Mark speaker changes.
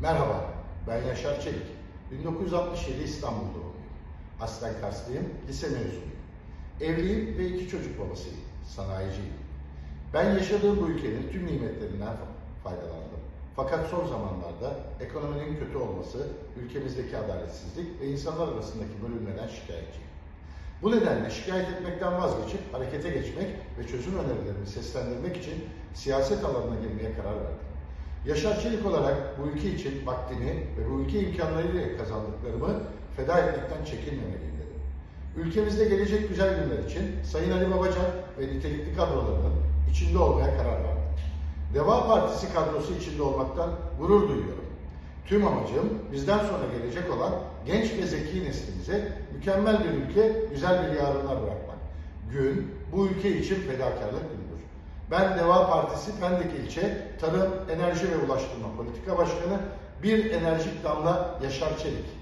Speaker 1: Merhaba, ben Yaşar Çelik. 1967 İstanbul doğumluyum. Aslen Karslıyım, lise mezunuyum. Evliyim ve iki çocuk babasıyım, sanayiciyim. Ben yaşadığım bu ülkenin tüm nimetlerinden faydalandım. Fakat son zamanlarda ekonominin kötü olması, ülkemizdeki adaletsizlik ve insanlar arasındaki bölünmeden şikayetçiyim. Bu nedenle şikayet etmekten vazgeçip harekete geçmek ve çözüm önerilerimi seslendirmek için siyaset alanına girmeye karar verdim. Yaşar Çelik olarak bu ülke için vaktimi ve bu ülke imkanlarıyla kazandıklarımı feda etmekten çekinmemeliyim dedim. Ülkemizde gelecek güzel günler için Sayın Ali Babacan ve nitelikli kadrolarının içinde olmaya karar verdim. Deva Partisi kadrosu içinde olmaktan gurur duyuyorum. Tüm amacım bizden sonra gelecek olan genç ve zeki neslimize mükemmel bir ülke, güzel bir yarınlar bırakmak. Gün bu ülke için fedakarlık günüdür. Ben Deva Partisi Pendik İlçe Tarım, Enerji ve Ulaştırma Politika Başkanı bir enerjik damla Yaşar Çelik.